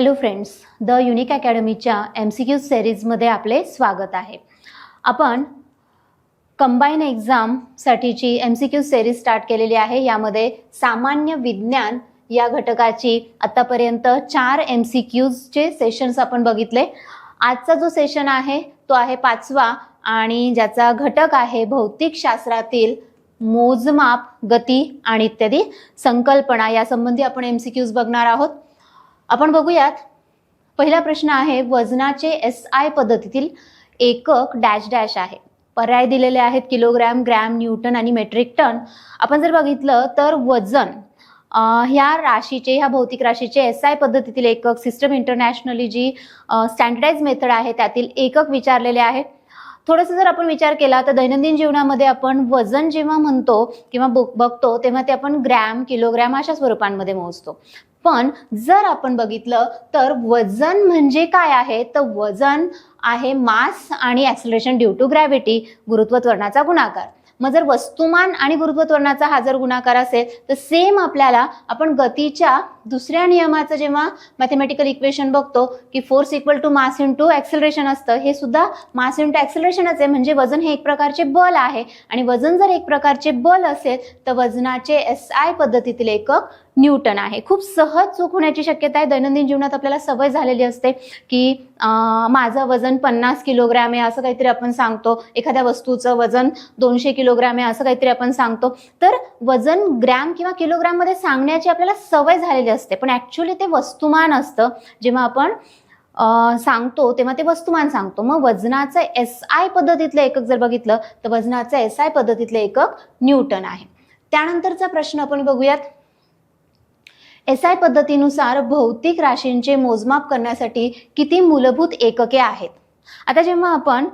Hello friends the unique अकॅडमीच्या M C Q सेरीजमध्ये आपले स्वागत आहे. आपण combine एक्झामसाठीची M C Q series start केलेली आहे. यामध्ये सामान्य विज्ञान या घटकाची आत्तापर्यंत चार एम सी क्यूजचे सेशन्स आपण बघितले. आजचा जो सेशन आहे तो आहे पाचवा आणि ज्याचा घटक आहे भौतिकशास्त्रातील मोजमाप गती आणि इत्यादी संकल्पना. यासंबंधी आपण एम सी क्यूज बघणार आहोत. आपण बघूयात. पहिला प्रश्न आहे वजनाचे एस आय पद्धतीतील एकक डॅश डॅश आहे. पर्याय दिलेले आहेत किलोग्रॅम ग्रॅम न्यूटन आणि मेट्रिक टन. आपण जर बघितलं तर वजन ह्या राशीचे ह्या भौतिक राशीचे एस आय पद्धतीतील एकक सिस्टम इंटरनॅशनली जी स्टँडर्डाईज मेथड आहे त्यातील एकक विचारलेले आहे थोडंसं जर आपण विचार केला तर दैनंदिन जीवनामध्ये आपण वजन जेव्हा म्हणतो किंवा बघतो तेव्हा ते आपण ग्रॅम किलोग्रॅम अशा स्वरूपांमध्ये मोजतो. पण जर आपण बघितलं तर वजन म्हणजे काय आहे? तर वजन आहे मास आणि ॲक्सिलेशन ड्यू टू ग्रॅव्हिटी गुरुत्वत्वरणाचा गुणाकार. मग जर वस्तुमान आणि गुरुत्वत्वरणाचा हा जर गुणाकार असेल तर सेम आपल्याला आपण गतीच्या दुसऱ्या नियमाचं जेव्हा मॅथमॅटिकल इक्वेशन बघतो की force equal to mass into acceleration असतं हे सुद्धा मास इंटू ॲक्सलरेशनच आहे. म्हणजे वजन हे एक प्रकारचे बल आहे. आणि वजन जर एक प्रकारचे बल असेल तर वजनाचे एस आय पद्धतीतील एकक न्यूटन आहे. खूप सहज चूक होण्याची शक्यता आहे. दैनंदिन जीवनात आपल्याला सवय झालेली असते की माझं वजन पन्नास किलोग्रॅम आहे असं काहीतरी आपण सांगतो. एखाद्या वस्तूचं वजन दोनशे किलोग्रॅम आहे असं काहीतरी आपण सांगतो. तर वजन ग्रॅम किंवा किलोग्रॅममध्ये सांगण्याची आपल्याला सवय झालेली असते. पण ॲक्च्युली ते वस्तुमान असतं. जेव्हा आपण सांगतो तेव्हा ते वस्तुमान सांगतो. मग वजनाचं एस आय पद्धतीतलं एकक जर बघितलं तर वजनाचं एस आय पद्धतीतलं एकक न्यूटन आहे. त्यानंतरचा प्रश्न आपण बघूयात. एस आय पद्धतीनुसार भौतिक राशींचे मोजमाप करण्यासाठी किती मूलभूत एकके आहेत? आता जेव्हा आपण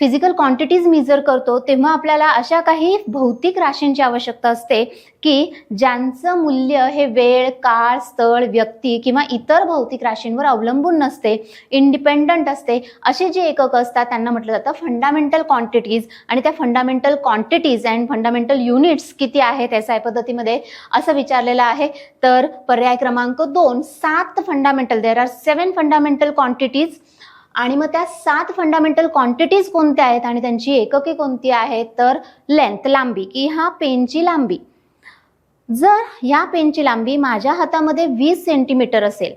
फिजिकल क्वांटिटीज मेजर करतो तेव्हा आपल्याला अशा काही भौतिक राशींची आवश्यकता असते की ज्यांचं मूल्य हे वेळ काळ स्थळ व्यक्ती किंवा इतर भौतिक राशींवर अवलंबून नसते इंडिपेंडंट असते. असे जे एकक असतात त्यांना म्हटलं जातं फंडामेंटल क्वांटिटीज आणि त्या fundamental quantities and fundamental units किती आहेत एस आय पद्धतीमध्ये असं विचारलेलं आहे. तर पर्याय क्रमांक दोन सात fundamental there are seven fundamental quantities आणि मग त्या सात फंडामेंटल क्वांटिटीज कोणत्या आहेत आणि त्यांची एकके कोणती आहेत? तर लेंथ लांबी की हा पेनची लांबी. जर ह्या पेनची लांबी माझ्या हातामध्ये वीस सेंटीमीटर असेल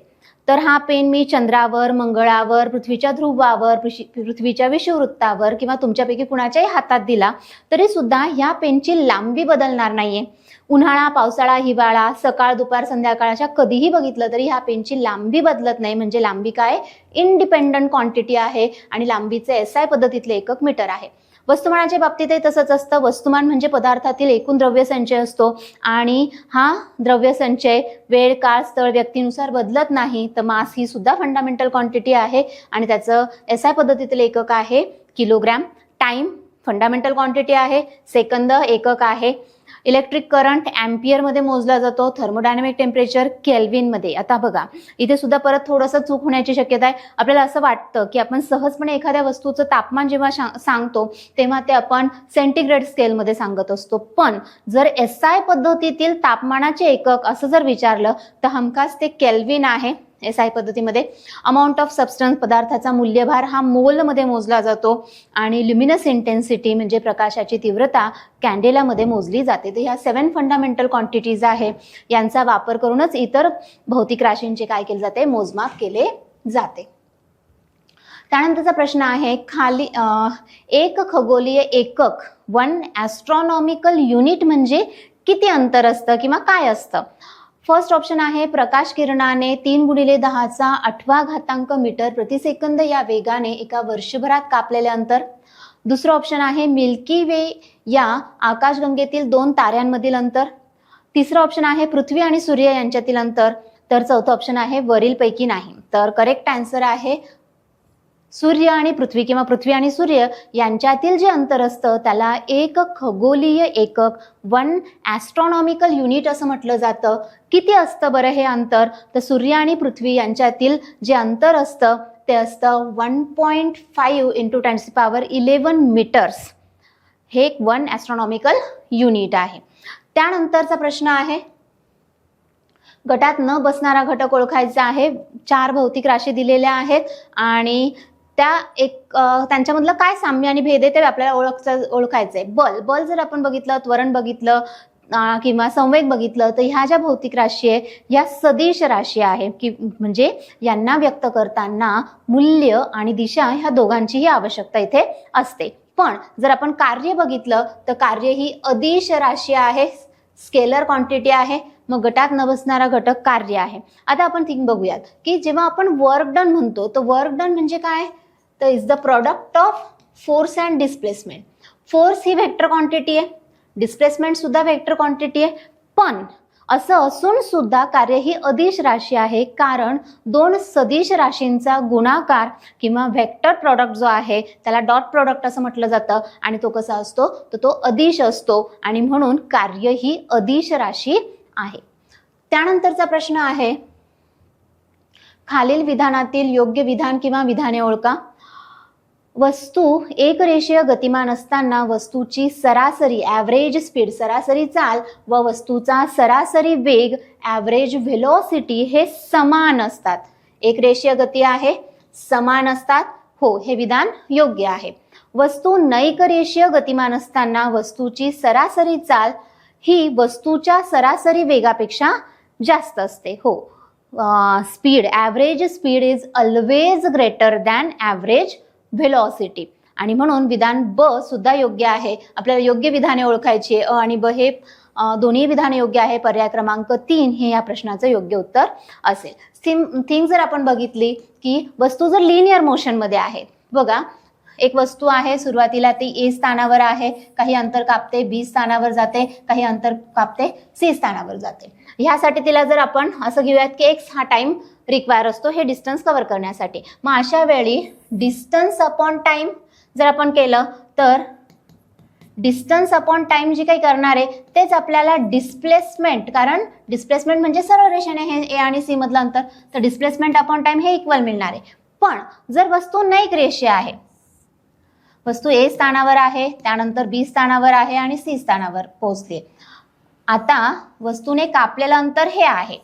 तर हा पेन मी चंद्रावर मंगळावर पृथ्वीच्या ध्रुवावर पृशी- पृथ्वीच्या विषुववृत्तावर किंवा तुमच्यापैकी कुणाच्याही हातात दिला तरी सुद्धा ह्या पेनची लांबी बदलणार नाहीये. उन्हाळा पावसाळा हिवाळा सकाळ दुपार संध्याकाळ अशा कधीही बघितलं तरी ह्या पेनची लांबी बदलत नाही. म्हणजे लांबी काय? इंडिपेंडंट क्वांटिटी आहे आणि लांबीचे एस आय पद्धतीतले एकक मीटर आहे. वस्तुमानाच्या बाबतीतही तसंच असतं. वस्तुमान म्हणजे पदार्थातील एकूण द्रव्य संचय असतो. आणि हा द्रव्य संचय वेळ काळ स्थळ व्यक्तीनुसार बदलत नाही तर मास ही सुद्धा फंडामेंटल क्वांटिटी आहे. आणि त्याचं एस आय पद्धतीतील एकक आहे किलोग्रॅम. टाइम फंडामेंटल क्वांटिटी आहे. सेकंद एकक आहे. इलेक्ट्रिक करंट ॲम्पियरमध्ये मोजला जातो थर्मोडायनामिक टेम्परेचर केल्विनमध्ये आता बघा इथे सुद्धा परत थोडंसं चूक होण्याची शक्यता आहे. आपल्याला असं वाटतं की आपण सहजपणे एखाद्या वस्तूचं तापमान जेव्हा शा- सांगतो तेव्हा ते आपण सेंटीग्रेड स्केलमध्ये सांगत असतो. पण जर एस आय पद्धतीतील तापमानाचे एकक असं जर विचारलं तर हमखास ते केल्विन आहे. एस आय पद्धतीमध्ये अमाऊंट ऑफ सबस्टन्स पदार्थाचा मूल्यभार हा मोलमध्ये मोजला जातो आणि ल्युमिनस इंटेन्सिटी म्हणजे प्रकाशाची तीव्रता कॅन्डेलामध्ये मोजली जाते. तर ह्या सेवन फंडामेंटल क्वांटिटीज आहे. यांचा वापर करूनच इतर भौतिक राशींचे काय केले जाते? मोजमाप केले जाते. त्यानंतरचा प्रश्न आहे खाली एक खगोलीय एकक वन ॲस्ट्रॉनॉमिकल युनिट म्हणजे किती अंतर असतं किंवा काय असतं? फर्स्ट ऑप्शन आहे प्रकाश किरणाने तीन गुणिले दहाचा आठवा घातांक मीटर प्रतिसेकंद या वेगाने एका वर्षभरात कापलेले अंतर. दुसरं ऑप्शन आहे मिल्की वे या आकाशगंगेतील दोन ताऱ्यांमधील अंतर. तिसरं ऑप्शन आहे पृथ्वी आणि सूर्य यांच्यातील अंतर. तर चौथं ऑप्शन आहे वरीलपैकी नाही. तर करेक्ट आन्सर आहे सूर्य आणि पृथ्वी किंवा पृथ्वी आणि सूर्य यांच्यातील जे अंतर असतं त्याला एक खगोलीय एकक वन ॲस्ट्रॉनॉमिकल युनिट असं म्हटलं जातं. किती असतं बरं हे अंतर? तर सूर्य आणि पृथ्वी यांच्यातील जे अंतर असतं ते असतं one point five into tens power eleven metres हे एक वन ॲस्ट्रॉनॉमिकल युनिट आहे. त्यानंतरचा प्रश्न आहे गटात न बसणारा घटक ओळखायचा आहे चार भौतिक राशी दिलेल्या आहेत आणि त्या एक त्यांच्यामधलं काय साम्य आणि भेद आहे ते आपल्याला ओळखचं ओळखायचं आहे बल बल जर आपण बघितलं त्वरण बघितलं किंवा संवेग बघितलं तर ह्या ज्या भौतिक राशी आहे या सदिश राशी आहे की म्हणजे यांना व्यक्त करताना मूल्य आणि दिशा ह्या दोघांचीही आवश्यकता इथे असते. पण जर आपण कार्य बघितलं तर कार्य ही अदिश राशी आहे स्केलर क्वांटिटी आहे मग गटात न बसणारा घटक कार्य आहे. आता आपण थिंग बघूयात की जेव्हा आपण वर्क डन म्हणतो तर वर्क डन म्हणजे काय? तर is the product of force and displacement force he vector quantity आहे. डिस्प्लेसमेंट सुद्धा व्हेक्टर क्वांटिटी आहे. पण असं असून सुद्धा कार्य ही अदिश राशी आहे. कारण दोन सदिश राशींचा गुणाकार किंवा व्हेक्टर प्रॉडक्ट जो आहे त्याला डॉट प्रॉडक्ट असं म्हटलं जातं. आणि तो कसा असतो? तर तो अदिश असतो. आणि म्हणून कार्य ही अदिश राशी आहे. त्यानंतरचा प्रश्न आहे खालील विधानातील योग्य विधान किंवा विधाने ओळखा. वस्तू एक रेषीय गतिमान असताना वस्तूची सरासरी ॲव्हरेज स्पीड सरासरी चाल व वस्तूचा सरासरी वेग ॲव्हरेज व्हेलॉसिटी हे समान असतात. एक रेषीय गती आहे समान असतात. हो हे विधान योग्य आहे. वस्तू नैक रेषीय गतिमान असताना वस्तूची सरासरी चाल ही वस्तूच्या सरासरी वेगापेक्षा जास्त असते. हो speed average speed is always greater than average velocity आणि म्हणून विधान ब सुद्धा योग्य आहे. आपल्याला योग्य विधाने ओळखायची अ आणि ब हे दोन्ही विधाने योग्य आहे. पर्याय क्रमांक तीन हे या प्रश्नाचं योग्य उत्तर असेल. थिंग थिंग जर आपण बघितली की वस्तू जर लिनियर मोशनमध्ये आहे. बघा एक वस्तू आहे सुरुवातीला ती ए स्थानावर आहे काही अंतर कापते बी स्थानावर जाते काही अंतर कापते सी स्थानावर जाते. ह्यासाठी तिला जर आपण असं घेऊयात की एक्स हा टाइम रिक्वायर असतो हे डिस्टन्स कव्हर करण्यासाठी. मग अशा वेळी डिस्टन्स अपॉन टाईम जर आपण केलं तर डिस्टन्स अपॉन टाईम जी काही करणार आहे तेच आपल्याला डिस्प्लेसमेंट कारण डिस्प्लेसमेंट म्हणजे सरळ रेषेने हे ए आणि सी मधलं अंतर. तर डिस्प्लेसमेंट अपॉन टाईम हे इक्वल मिळणार आहे. पण जर वस्तू नैक रेषे आहे वस्तू ए स्थानावर आहे त्यानंतर बी स्थानावर आहे आणि सी स्थानावर पोहोचते आता वस्तूने कापलेलं अंतर हे आहे.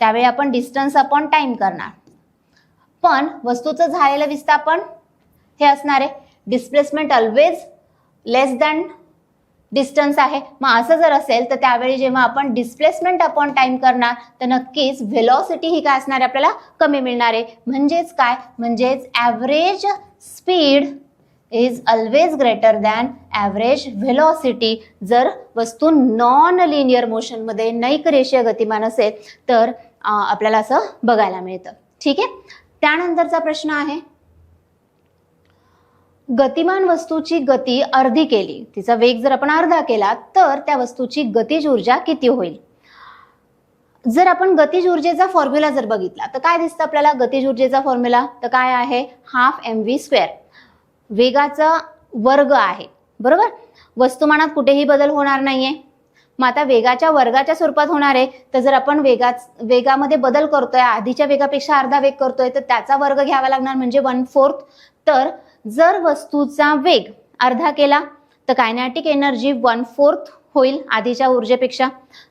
त्यावेळी आपण डिस्टन्स अपॉन टाइम करणार. पण वस्तूचं झालेलं विस्थापन हे असणार आहे. Displacement always less than distance आहे. मग असं जर असेल तर त्यावेळी जेव्हा आपण डिस्प्लेसमेंट अपॉन टाइम करणार तर नक्कीच व्हेलॉसिटी ही काय असणार आहे आपल्याला? कमी मिळणार आहे. म्हणजेच काय? म्हणजेच average speed is always greater than average velocity जर वस्तू नॉन लिनियर मोशनमध्ये नैक रेषीय गतिमान असेल तर आपल्याला असं बघायला मिळतं. ठीक आहे? त्यानंतरचा प्रश्न आहे. गतिमान वस्तूची गती अर्धी केली. तिचा वेग जर आपण अर्धा केला तर त्या वस्तूची गतिज ऊर्जा किती होईल? जर आपण गतिज ऊर्जेचा फॉर्म्युला जर बघितला तर काय दिसतं आपल्याला? गतिज ऊर्जेचा फॉर्म्युला तर काय आहे? हाफ एम व्ही स्क्वेअर वेगाचा वर्ग आहे. बरोबर? वस्तुमानात कुठेही बदल होणार नाहीये. मग आता वेगाच्या वर्गाच्या स्वरूपात होणार आहे. तर जर आपण वेगा वेगामध्ये बदल करतोय आधीच्या वेगापेक्षा अर्धा वेग करतोय तर त्याचा वर्ग घ्यावा लागणार म्हणजे वन फोर्थ तर जर वस्तूचा वेग अर्धा केला तर कायनॅटिक एनर्जी वन फोर्थ होईल आधीच्या ऊर्जेपेक्षा.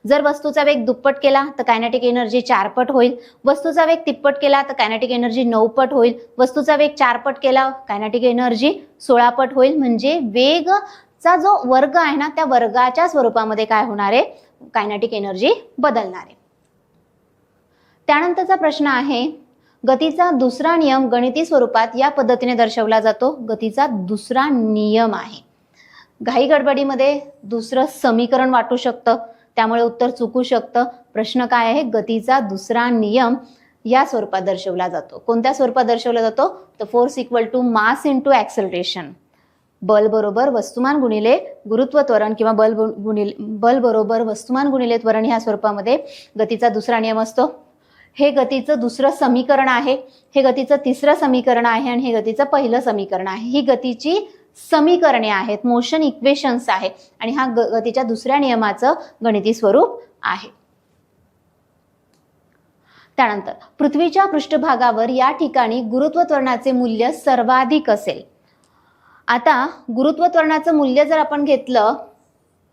जर वस्तूचा वेग दुप्पट केला तर कायनॅटिक एनर्जी चारपट होईल. वस्तूचा वेग तिप्पट केला तर कायनॅटिक एनर्जी नऊपट होईल. वस्तूचा वेग चारपट केला कायनॅटिक एनर्जी सोळापट होईल. म्हणजे वेग चा जो वर्ग आहे ना त्या वर्गाच्या स्वरूपामध्ये काय होणार आहे? कायनॅटिक एनर्जी बदलणार आहे. त्यानंतरचा प्रश्न आहे गतीचा दुसरा नियम गणिती स्वरूपात या पद्धतीने दर्शवला जातो. गतीचा दुसरा नियम आहे. घाई गडबडीमध्ये दुसरं समीकरण वाटू शकतं त्यामुळे उत्तर चुकू शकतं. प्रश्न काय आहे? गतीचा दुसरा नियम या स्वरूपात दर्शवला जातो. कोणत्या स्वरूपात दर्शवला जातो? तर force equal to mass into acceleration बल बरोबर वस्तुमान गुणिले गुरुत्व त्वरण किंवा बल गुणिले बल बरोबर वस्तुमान गुणिले त्वरण ह्या स्वरूपामध्ये गतीचा दुसरा नियम असतो. हे गतीचं दुसरं समीकरण आहे हे गतीचं तिसरं समीकरण आहे आणि हे गतीचं पहिलं समीकरण आहे. ही गतीची समीकरणे आहेत मोशन इक्वेशन्स आहे आणि हा ग- गतीच्या दुसऱ्या नियमाचं गणिती स्वरूप आहे. त्यानंतर पृथ्वीच्या पृष्ठभागावर या ठिकाणी गुरुत्व त्वरणाचे मूल्य सर्वाधिक असेल. आता गुरुत्व त्वरणाचं मूल्य जर आपण घेतलं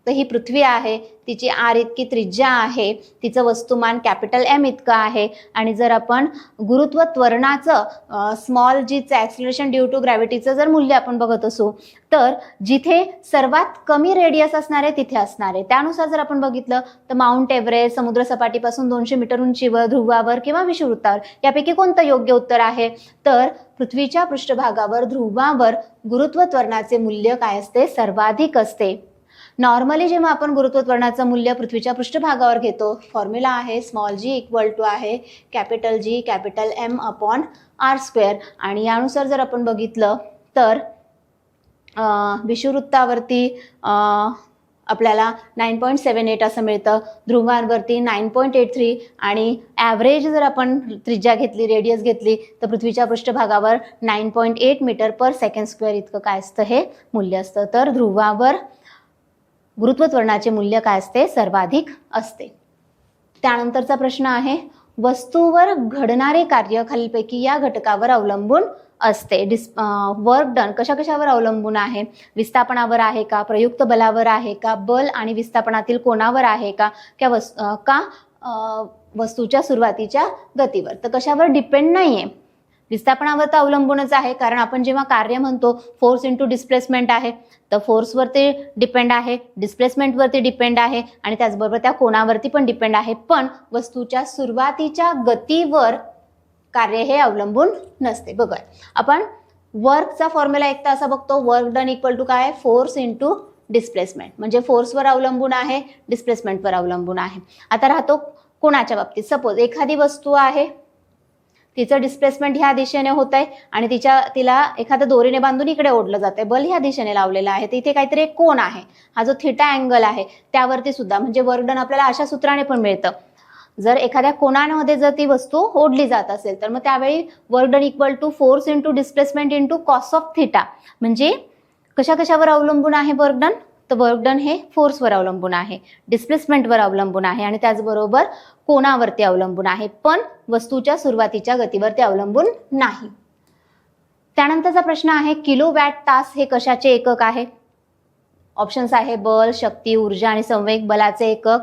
तर ही पृथ्वी आहे तिची आर इतकी त्रिज्या आहे तिचं वस्तुमान कॅपिटल एम इतकं आहे. आणि जर आपण गुरुत्व त्वरणाचं स्मॉल जीचं ॲक्सिलेशन ड्यू टू ग्रॅव्हिटीचं जर मूल्य आपण बघत असू तर जिथे सर्वात कमी रेडियस असणार आहे तिथे असणार. आहे त्यानुसार जर आपण बघितलं तर माउंट एव्हरेस्ट समुद्रसपाटीपासून दोनशे मीटर उंचीवर ध्रुवावर किंवा विषुवृत्तावर यापैकी कोणतं योग्य उत्तर आहे? तर पृथ्वीच्या पृष्ठभागावर ध्रुवावर गुरुत्व त्वरणाचे मूल्य काय असते? सर्वाधिक असते. नॉर्मली जेव्हा आपण गुरुत्वत्वरणाचं मूल्य पृथ्वीच्या पृष्ठभागावर घेतो फॉर्म्युला आहे स्मॉल जी इक्वल टू आहे capital G capital M upon R square आणि यानुसार जर आपण बघितलं तर विषुववृत्तावरती विषुवृत्तावरती आपल्याला नाईन पॉईंट सेवन एट असं मिळतं ध्रुवांवरती नाईन पॉईंट एट थ्री आणि ॲव्हरेज जर आपण त्रिज्या घेतली रेडियस घेतली तर पृथ्वीच्या पृष्ठभागावर nine point eight metre per second square इतकं काय असतं हे मूल्य असतं. तर ध्रुवावर गुरुत्वत्वरणाचे मूल्य काय असते? सर्वाधिक असते. त्यानंतरचा प्रश्न आहे वस्तूवर घडणारे कार्य खालीलपैकी या घटकावर अवलंबून असते. डिस वर्क डन कशा कशावर अवलंबून आहे? विस्थापनावर आहे का? प्रयुक्त बलावर आहे का? बल आणि विस्थापनातील कोणावर आहे का? क्या वस का वस्तूच्या सुरुवातीच्या गतीवर. तर कशावर? डिपेंड नाही आहे विस्थापनावर तर अवलंबूनच आहे. कारण आपण जेव्हा कार्य म्हणतो फोर्स इंटू डिस्प्लेसमेंट आहे तर फोर्सवरती डिपेंड आहे डिस्प्लेसमेंटवरती डिपेंड आहे आणि त्याचबरोबर त्या कोणावरती पण डिपेंड आहे. पण वस्तूच्या सुरुवातीच्या गतीवर कार्य हे अवलंबून नसते. बघा आपण वर्कचा फॉर्म्युला एक तर असा बघतो. वर्क डन इक्वल टू काय? फोर्स इंटू डिस्प्लेसमेंट म्हणजे फोर्सवर अवलंबून आहे डिस्प्लेसमेंटवर अवलंबून आहे. आता राहतो कोणाच्या बाबतीत. सपोज एखादी वस्तू आहे तिचं डिस्प्लेसमेंट ह्या दिशेने होत आहे आणि तिच्या तिला एखाद्या दोरीने बांधून इकडे ओढलं जाते बल ह्या दिशेने लावलेला आहे. तर इथे काहीतरी एक कोण आहे. हा जो थिटा अँगल आहे त्यावरती सुद्धा म्हणजे वर्कडन आपल्याला अशा सूत्राने पण मिळतं. जर एखाद्या कोणामध्ये जर ती वस्तू ओढली जात असेल तर मग त्यावेळी work done equal to force into displacement into cos of theta म्हणजे कशा कशावर अवलंबून आहे वर्कडन तर वर्कडन हे फोर्सवर अवलंबून आहे. डिस्प्लेसमेंटवर अवलंबून आहे आणि त्याचबरोबर कोणावरती अवलंबून आहे. पण वस्तूच्या सुरुवातीच्या गतीवरती अवलंबून नाही. त्यानंतरचा प्रश्न आहे किलो वॅट तास हे कशाचे एकक आहे? ऑप्शन्स आहे बल शक्ती ऊर्जा आणि संवेग बलाचे एकक.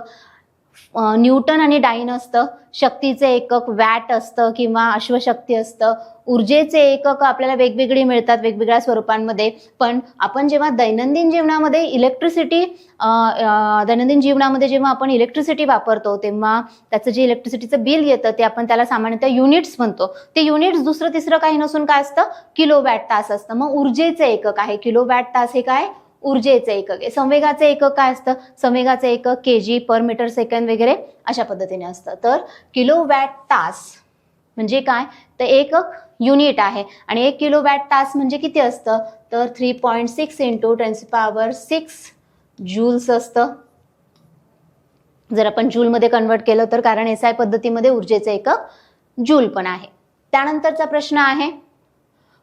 न्यूटन आणि डाईन असतं. शक्तीचे एकक वॅट असतं किंवा अश्वशक्ती असतं. ऊर्जेचे एकक आपल्याला वेगवेगळी मिळतात वेगवेगळ्या स्वरूपांमध्ये. पण आपण जेव्हा दैनंदिन जीवनामध्ये इलेक्ट्रिसिटी दैनंदिन जीवनामध्ये जेव्हा आपण इलेक्ट्रिसिटी वापरतो तेव्हा त्याचं जे इलेक्ट्रिसिटीचं बिल येतं ते आपण त्याला सामान्यतः युनिट्स म्हणतो. ते युनिट्स दुसरं तिसरं काही नसून काय असतं? किलो वॅट तास असतं. मग ऊर्जेचे एकक आहे. किलो वॅट तास हे काय? ऊर्जेचे एकक. आहे संवेगाचे एकक काय असतं? संवेगाचे एकक के जी पर मीटर सेकंद वगैरे अशा पद्धतीने असतं. तर किलो वॅट तास म्हणजे काय? तर एकक युनिट आहे. आणि एक किलो वॅट तास म्हणजे किती असतं? तर three point six into tens power six joules असतं. जर आपण जूलमध्ये कन्वर्ट केलं तर कारण एस आय पद्धतीमध्ये ऊर्जेचं एकक जूल पण आहे. त्यानंतरचा प्रश्न आहे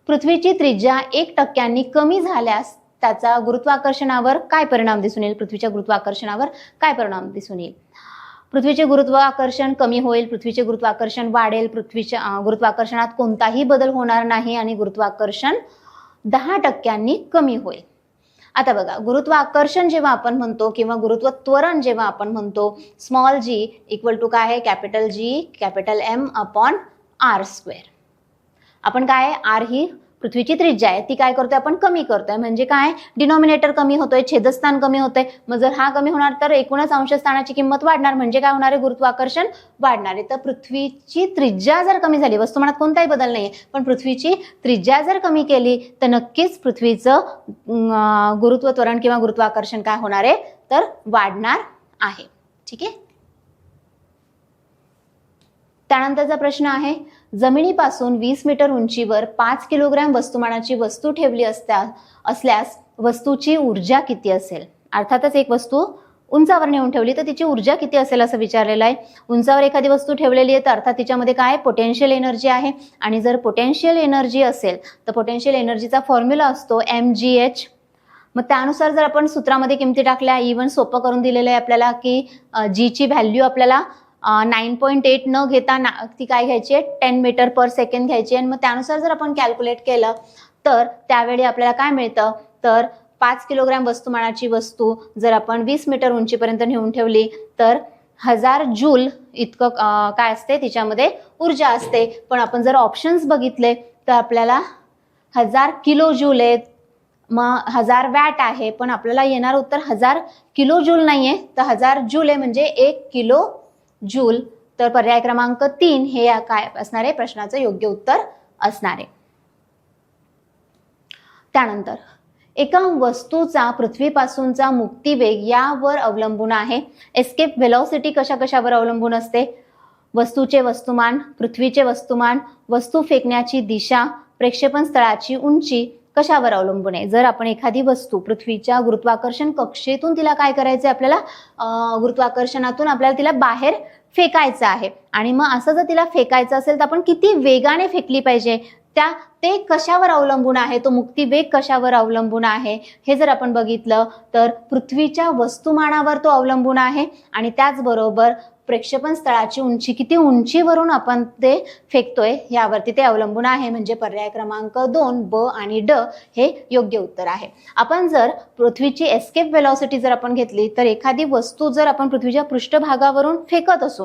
पृथ्वीची त्रिज्या एक टक्क्यांनी कमी झाल्यास त्याचा गुरुत्वाकर्षणावर काय परिणाम दिसून येईल? पृथ्वीच्या गुरुत्वाकर्षणावर काय परिणाम दिसून येईल? पृथ्वीचे गुरुत्वाकर्षण कमी होईल पृथ्वीचे गुरुत्वाकर्षण वाढेल पृथ्वीच्या गुरुत्वाकर्षणात कोणताही बदल होणार नाही आणि गुरुत्वाकर्षण दहा टक्क्यांनी कमी होईल. आता बघा गुरुत्वाकर्षण जेव्हा आपण म्हणतो किंवा गुरुत्व त्वरण जेव्हा आपण म्हणतो स्मॉल जी इक्वल टू काय आहे? Capital G capital M upon R square. आपण काय आर ही पृथ्वीची त्रिज्या आहे ती काय करतोय आपण? कमी करतोय. म्हणजे काय? डिनॉमिनेटर कमी होतोय छेदस्थान कमी होतंय. मग जर हा कमी होणार तर एकूणच अंशस्थानाची किंमत वाढणार. म्हणजे काय होणार आहे? गुरुत्वाकर्षण वाढणार आहे. तर पृथ्वीची त्रिज्या जर कमी झाली वस्तुमानात कोणताही बदल नाहीये पण पृथ्वीची त्रिज्या जर कमी केली तर नक्कीच पृथ्वीचं गुरुत्व त्वरण किंवा गुरुत्वाकर्षण काय होणार आहे? तर वाढणार आहे. ठीक आहे? त्यानंतरचा प्रश्न आहे जमिनीपासून वीस मीटर उंचीवर पाच किलोग्रॅम वस्तुमानाची वस्तू ठेवली असत्या असल्यास वस्तूची ऊर्जा किती असेल? अर्थातच एक वस्तू उंचावर नेऊन ठेवली तर तिची ऊर्जा किती असेल असं विचारलेलं आहे. उंचावर एखादी वस्तू ठेवलेली आहे तर अर्थात तिच्यामध्ये काय? पोटेन्शियल एनर्जी आहे. आणि जर पोटेन्शियल एनर्जी असेल तर पोटेन्शियल एनर्जीचा फॉर्म्युला असतो एम जी एच मग त्यानुसार जर आपण सूत्रामध्ये किमती टाकल्या इव्हन सोपं करून दिलेलं आहे आपल्याला की जीची व्हॅल्यू आपल्याला नाईन पॉईंट एट न घेता ना ती काय घ्यायची आहे? टेन मीटर पर सेकंड घ्यायची आहे. आणि मग त्यानुसार जर आपण कॅल्क्युलेट केलं तर त्यावेळी आपल्याला काय मिळतं? तर पाच किलोग्रॅम वस्तुमानाची वस्तू जर आपण वीस मीटर उंचीपर्यंत नेऊन ठेवली तर हजार जूल इतकं काय असते? तिच्यामध्ये ऊर्जा असते. पण आपण जर ऑप्शन्स बघितले तर आपल्याला हजार किलो जूल आहेत. मग हजार वॅट आहे पण आपल्याला येणार उत्तर हजार किलो जूल आहे तर हजार जूल आहे म्हणजे एक किलो जूल तर पर्याय क्रमांक तीन हे या काय असणार? आहे प्रश्नाचं योग्य उत्तर असणार. आहे त्यानंतर एका वस्तूचा पृथ्वीपासूनचा मुक्तिवेग यावर अवलंबून आहे. एस्केप व्हेलॉसिटी कशा कशावर अवलंबून असते? वस्तूचे वस्तुमान पृथ्वीचे वस्तुमान वस्तू फेकण्याची दिशा प्रक्षेपण स्थळाची उंची कशावर अवलंबून आहे? जर आपण एखादी वस्तू पृथ्वीच्या गुरुत्वाकर्षण कक्षेतून तिला काय करायचं आपल्याला? गुरुत्वाकर्षणातून आपल्याला तिला बाहेर फेकायचं आहे. आणि मग असं जर तिला फेकायचं असेल तर आपण किती वेगाने फेकली पाहिजे? त्या ते कशावर अवलंबून आहे? तो मुक्तिवेग कशावर अवलंबून आहे? हे जर आपण बघितलं तर पृथ्वीच्या वस्तुमानावर तो अवलंबून आहे. आणि त्याचबरोबर प्रेक्षेपण स्थळाची उंची किती उंचीवरून आपण ते फेकतोय यावरती ते अवलंबून आहे. म्हणजे पर्याय क्रमांक दोन ब आणि ड हे योग्य उत्तर आहे. आपण जर पृथ्वीची एस्केप वेलॉसिटी जर आपण घेतली तर एखादी वस्तू जर आपण पृथ्वीच्या पृष्ठभागावरून फेकत असू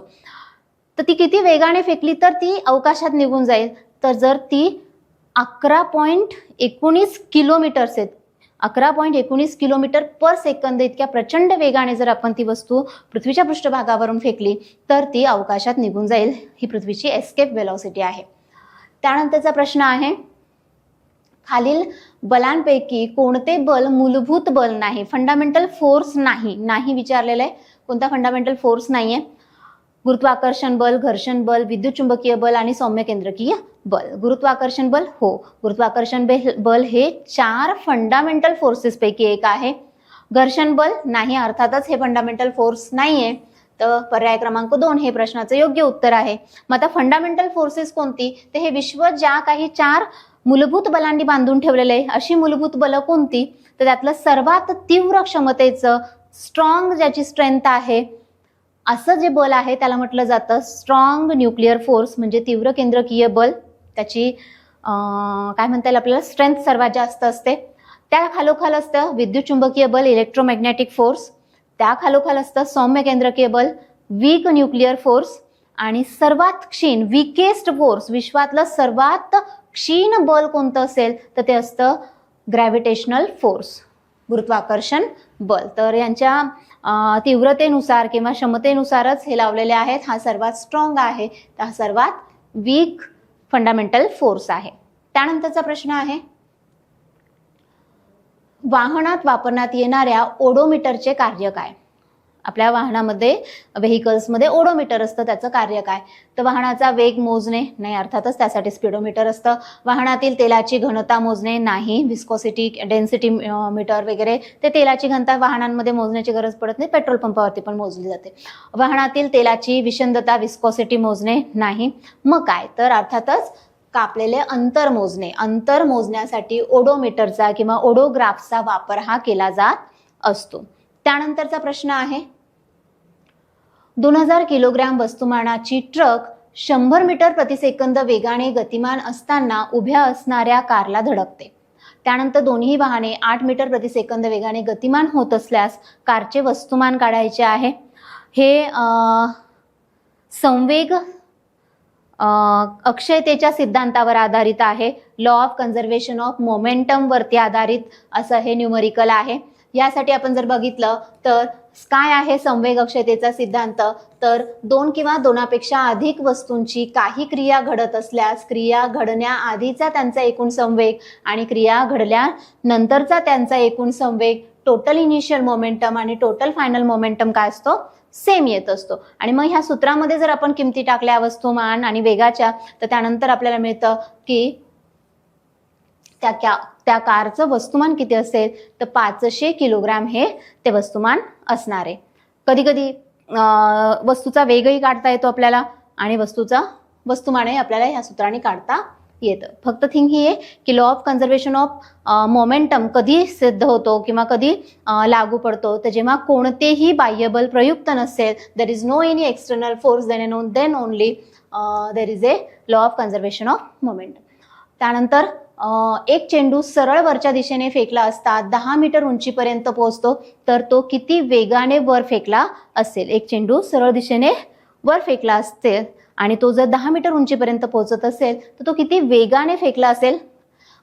तर ती किती वेगाने फेकली तर ती अवकाशात निघून जाईल. तर जर ती अकरा पॉईंट एकोणीस किलोमीटर्स आहेत अकरा पॉईंट एकोणीस किलोमीटर पर सेकंद इतक्या प्रचंड वेगाने जर आपण ती वस्तू पृथ्वीच्या पृष्ठभागावरून फेकली तर ती अवकाशात निघून जाईल. ही पृथ्वीची एस्केप वेलॉसिटी आहे. त्यानंतरचा प्रश्न आहे खालील बलांपैकी कोणते बल मूलभूत बल नाही फंडामेंटल फोर्स नाही नाही विचारलेलं आहे. कोणता फंडामेंटल फोर्स नाही आहे गुरुत्वाकर्षण बल घर्षण बल विद्युत चुंबकीय बल आणि सौम्य केंद्रकीय बल. गुरुत्वाकर्षण बल हो. गुरुत्वाकर्षण बल हे चार फंडामेंटल फोर्सेस पैकी एक आहे. घर्षण बल नाही अर्थातच हे फंडामेंटल फोर्स नाहीये. तर पर्याय क्रमांक दोन हे प्रश्नाचं योग्य उत्तर आहे. मग आता फंडामेंटल फोर्सेस कोणती? तर हे विश्व ज्या काही चार मूलभूत बलांनी बांधून ठेवलेले आहे अशी मूलभूत बलं कोणती? तर त्यातलं सर्वात तीव्र क्षमतेचं स्ट्रॉंग ज्याची स्ट्रेंथ आहे असं जे बल आहे त्याला म्हटलं जातं स्ट्रॉंग न्यूक्लिअर फोर्स म्हणजे तीव्र केंद्रकीय बल. त्याची काय म्हणता येईल आपल्याला स्ट्रेंथ सर्वात जास्त असते. त्या खालोखाल असतं विद्युत चुंबकीय बल इलेक्ट्रोमॅग्नेटिक फोर्स त्या खालोखाल असतं सौम्य केंद्रकीय बल वीक न्यूक्लिअर फोर्स आणि सर्वात क्षीण विकेस्ट फोर्स विश्वातलं सर्वात क्षीण बल कोणतं असेल तर ते असतं ग्रॅव्हिटेशनल फोर्स गुरुत्वाकर्षण बल. तर यांच्या तीव्रतेनुसार किंवा क्षमतेनुसारच हे लावलेले आहेत. हा सर्वात स्ट्रॉंग आहे. तर हा सर्वात वीक फंडामेंटल फोर्स आहे. त्यानंतरचा प्रश्न आहे वाहनात वापरण्यात येणाऱ्या ओडोमीटरचे कार्य काय? आपल्या वाहनामध्ये व्हेकल्समध्ये ओडोमीटर असतं त्याचं कार्य काय? तर वाहनाचा वेग मोजणे नाही अर्थातच त्यासाठी स्पीडोमीटर असतं. वाहनातील तेलाची घनता मोजणे नाही विस्कोसिटी डेन्सिटी मीटर वगैरे ते तेलाची घनता वाहनांमध्ये मोजण्याची गरज पडत नाही पेट्रोल पंपावरती पण मोजली जाते. वाहनातील तेलाची विषंदता विस्कोसिटी मोजणे नाही. मग काय? तर अर्थातच कापलेले अंतर मोजणे. अंतर मोजण्यासाठी ओडोमीटरचा किंवा ओडोग्राफचा वापर हा केला जात असतो. त्यानंतरचा प्रश्न आहे दोन हजार किलोग्रॅम वस्तुमानाची ट्रक शंभर मीटर प्रतिसेकंद वेगाने गतिमान असताना उभ्या असणाऱ्या कारला धडकते. त्यानंतर दोन्ही वाहने आठ मीटर प्रतिसेकंद वेगाने गतिमान होत असल्यास कारचे वस्तुमान काढायचे आहे. हे संवेग अक्षयतेच्या सिद्धांतावर आधारित आहे. लॉ ऑफ कन्झर्वेशन ऑफ मोमेंटमवरती आधारित असं हे न्यूमरिकल आहे. यासाठी आपण जर बघितलं तर काय आहे संवेग अक्षतेचा सिद्धांत? तर दोन किंवा दोनापेक्षा अधिक वस्तूंची काही क्रिया घडत असल्यास क्रिया घडण्याआधीचा त्यांचा एकूण संवेग आणि क्रिया घडल्यानंतरचा त्यांचा एकूण संवेग टोटल इनिशियल मोमेंटम आणि टोटल फायनल मोमेंटम काय असतो? सेम येत असतो. आणि मग ह्या सूत्रामध्ये जर आपण किमती टाकल्या वस्तुमान आणि वेगाच्या तर त्यानंतर आपल्याला मिळतं की त्या क्या त्या कारचं वस्तुमान किती असेल? तर पाचशे किलोग्रॅम हे ते वस्तुमान असणार आहे. कधी कधी वस्तूचा वेगही काढता येतो आपल्याला आणि वस्तूचा वस्तुमानही आपल्याला ह्या सूत्राने काढता येतं. फक्त थिंग ही आहे की law of conservation of momentum कधी सिद्ध होतो किंवा कधी लागू पडतो. तर जेव्हा कोणतेही बाह्यबल प्रयुक्त नसेल there is no any external force then and then only there is a law of conservation of momentum त्यानंतर एक चेंडू सरळ वरच्या दिशेने फेकला असता दहा मीटर उंचीपर्यंत पोहोचतो तर तो किती वेगाने वर फेकला असेल? एक चेंडू सरळ दिशेने वर फेकला असते आणि तो जर दहा मीटर उंचीपर्यंत पोहोचत असेल तर तो किती वेगाने फेकला असेल?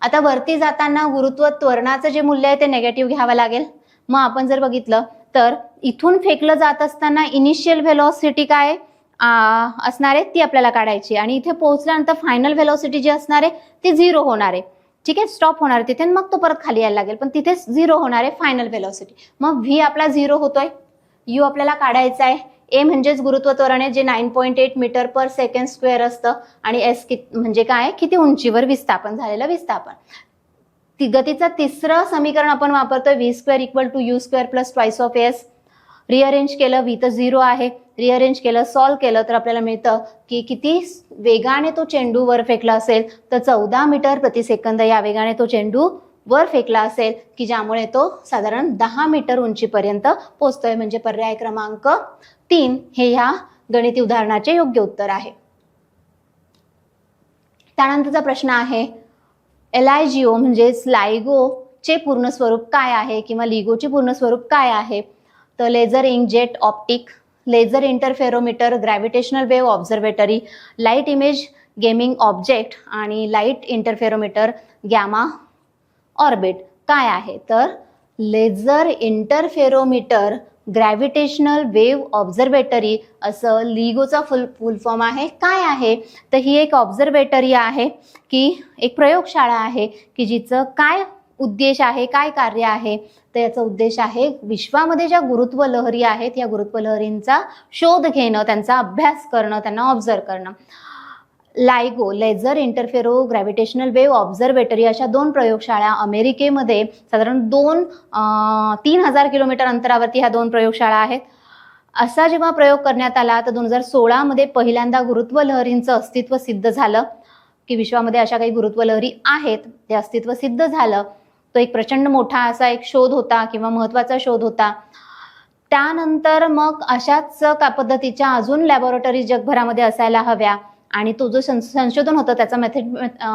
आता वरती जाताना गुरुत्व त्वरणाचं जे मूल्य आहे ते नेगेटिव्ह घ्यावं लागेल. मग आपण जर बघितलं तर इथून फेकलं जात असताना इनिशियल व्हेलॉसिटी काय असणार आहे ती आपल्याला काढायची आणि इथे पोहोचल्यानंतर फायनल व्हेलॉसिटी जी असणार आहे ती झिरो होणार आहे. ठीक आहे? स्टॉप होणार आहे तिथे मग तो परत खाली यायला लागेल. पण तिथे झिरो होणार आहे फायनल व्हेलॉसिटी मग व्ही आपला झिरो होतोय. यू आपल्याला काढायचा आहे. ए म्हणजेच गुरुत्व त्वरण आहे जे nine point eight metre per second square असतं. आणि एस कि म्हणजे काय किती उंचीवर विस्थापन झालेलं विस्थापन. ती गतीचं तिसरं समीकरण आपण वापरतोय V square equal to U square plus twice of S rearrange केलं व्ही तर झिरो आहे. रिअरेंज केलं सॉल्व केलं तर आपल्याला मिळतं की किती वेगाने तो चेंडू वर फेकला असेल तर चौदा मीटर प्रतिसेकंद या वेगाने तो चेंडू वर फेकला असेल की ज्यामुळे तो साधारण दहा मीटर उंचीपर्यंत पोचतोय. म्हणजे पर्याय क्रमांक तीन हे ह्या गणिती उदाहरणाचे योग्य उत्तर आहे. त्यानंतरचा प्रश्न आहे एल आय जी ओ म्हणजेच लायगोचे पूर्ण स्वरूप काय आहे किंवा लिगोचे पूर्ण स्वरूप काय आहे? तर laser inkjet optic laser interferometer gravitational wave observatory light image gaming object आणि लाइट इंटरफेरोमीटर गॅमा ऑर्बिट काय आहे? तर laser interferometer gravitational wave observatory असं लिगोचा फुल फुल फॉर्म आहे. काय आहे? तर ही एक ऑब्झर्वेटरी आहे की एक प्रयोगशाळा आहे की जिचं काय उद्देश आहे काय कार्य आहे? तर याचा उद्देश आहे विश्वामध्ये ज्या गुरुत्व लहरी आहेत या गुरुत्व लहरींचा शोध घेणं त्यांचा अभ्यास करणं त्यांना ऑब्झर्व करणं. LIGO laser interferometer gravitational wave observatory अशा दोन प्रयोगशाळा अमेरिकेमध्ये साधारण दोन तीन हजार किलोमीटर अंतरावरती ह्या दोन प्रयोगशाळा आहेत. असा जेव्हा प्रयोग करण्यात आला तर दोन हजार सोळामध्ये पहिल्यांदा गुरुत्व लहरींचं अस्तित्व सिद्ध झालं. की विश्वामध्ये अशा काही गुरुत्व लहरी आहेत ते अस्तित्व सिद्ध झालं. तो एक प्रचंड मोठा असा एक शोध होता किंवा महत्त्वाचा शोध होता. त्यानंतर मग अशाच का पद्धतीच्या अजून लॅबोरेटरी जगभरामध्ये असायला हव्या. आणि तो जो सं- संशोधन होतं त्याचा मॅथे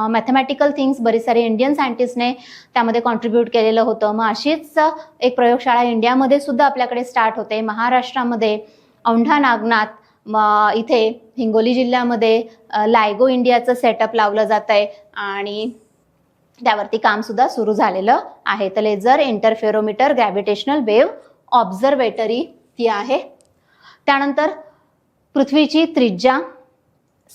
मॅथमॅटिकल थिंग्स बरीच सारे इंडियन सायंटिस्टने त्यामध्ये कॉन्ट्रीब्यूट केलेलं होतं. मग अशीच एक प्रयोगशाळा इंडियामध्ये सुद्धा आपल्याकडे स्टार्ट होते. महाराष्ट्रामध्ये औंढा नागनाथ म इथे हिंगोली जिल्ह्यामध्ये लायगो इंडियाचं सेटअप लावलं जात आहे आणि त्यावरती काम सुद्धा सुरू झालेलं आहे. तर laser interferometer gravitational wave observatory ती आहे. त्यानंतर पृथ्वीची त्रिज्या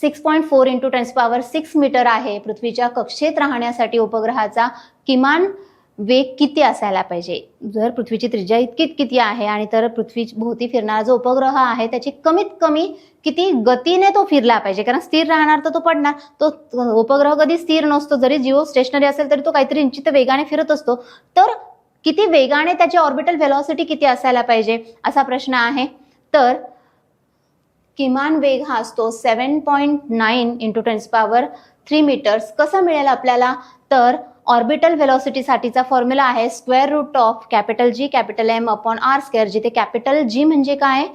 six point four into tens power six metre आहे. पृथ्वीच्या कक्षेत राहण्यासाठी उपग्रहाचा किमान वेग किती असायला पाहिजे? जर पृथ्वीची त्रिज्या इतकीच किती आहे आणि तर पृथ्वी भोवती फिरणारा जो उपग्रह आहे त्याची कमीत कमी किती गतीने तो फिरला पाहिजे? कारण स्थिर राहणार तर तो पडणार. तो उपग्रह कधी स्थिर नसतो. जरी जिओ स्टेशनरी असेल तरी तो काहीतरी निश्चित वेगाने फिरत असतो. तर किती वेगाने त्याची ऑर्बिटल व्हेलॉसिटी किती असायला पाहिजे? असा प्रश्न आहे. तर किमान वेग हा असतो seven point nine into tens power three metres. कसा मिळेल आपल्याला? तर ऑर्बिटल व्हेलॉसिटीसाठीचा फॉर्म्युला आहे square root of capital G capital M upon R square जिथे कॅपिटल जी म्हणजे काय?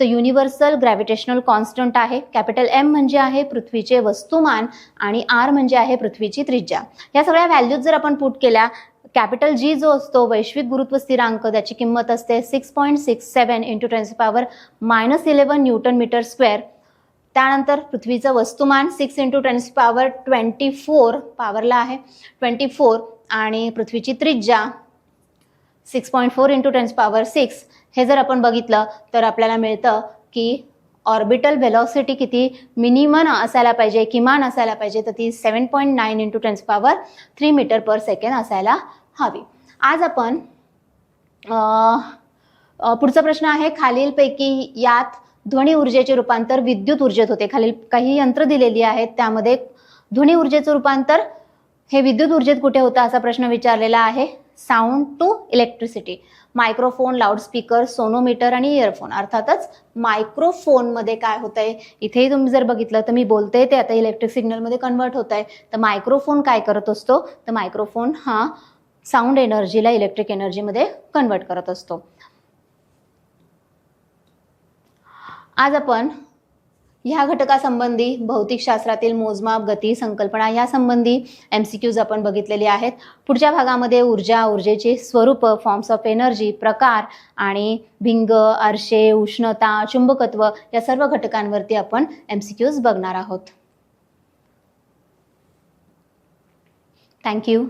तर युनिव्हर्सल ग्रॅव्हिटेशनल कॉन्स्टंट आहे. कॅपिटल एम म्हणजे आहे पृथ्वीचे वस्तुमान आणि आर म्हणजे आहे पृथ्वीची त्रिज्या. या सगळ्या व्हॅल्यूज जर आपण पुट केल्या कॅपिटल जी जो असतो वैश्विक गुरुत्व स्थिरांक त्याची किंमत असते six point six seven into tens power minus eleven newton metre square त्यानंतर पृथ्वीचं वस्तुमान six into tens power twenty four पॉवरला आहे. ट्वेंटी फोर आणि पृथ्वीची त्रिज्या six point four into tens power six हे जर आपण बघितलं तर आपल्याला मिळतं की ऑर्बिटल व्हेलॉसिटी किती मिनिमम असायला पाहिजे किमान असायला पाहिजे तर ती seven point nine into tens power three metre per second असायला हवी. आज आपण पुढचा प्रश्न आहे खालीलपैकी यात ध्वनी ऊर्जेचे रूपांतर विद्युत ऊर्जेत होते. खालील काही यंत्र दिलेली आहेत त्यामध्ये ध्वनी ऊर्जेचं रूपांतर हे विद्युत ऊर्जेत कुठे होतं असा प्रश्न विचारलेला आहे. Sound to electricity microphone loudspeaker sonometer आणि इयरफोन अर्थातच मायक्रोफोनमध्ये काय होत आहे इथेही तुम्ही जर बघितलं तर मी बोलते ते आता इलेक्ट्रिक सिग्नलमध्ये कन्वर्ट होत आहे तर मायक्रोफोन काय करत असतो? तर मायक्रोफोन हा साऊंड एनर्जीला इलेक्ट्रिक एनर्जीमध्ये कन्वर्ट करत असतो. आज आपण ह्या घटकासंबंधी भौतिकशास्त्रातील मोजमाप गती संकल्पना या संबंधी एम सी क्यूज आपण बघितलेले आहेत. पुढच्या भागामध्ये ऊर्जा ऊर्जेचे स्वरूप फॉर्म्स ऑफ एनर्जी प्रकार आणि भिंग आरशे उष्णता चुंबकत्व या सर्व घटकांवरती आपण एम सी क्यूज बघणार आहोत. थँक्यू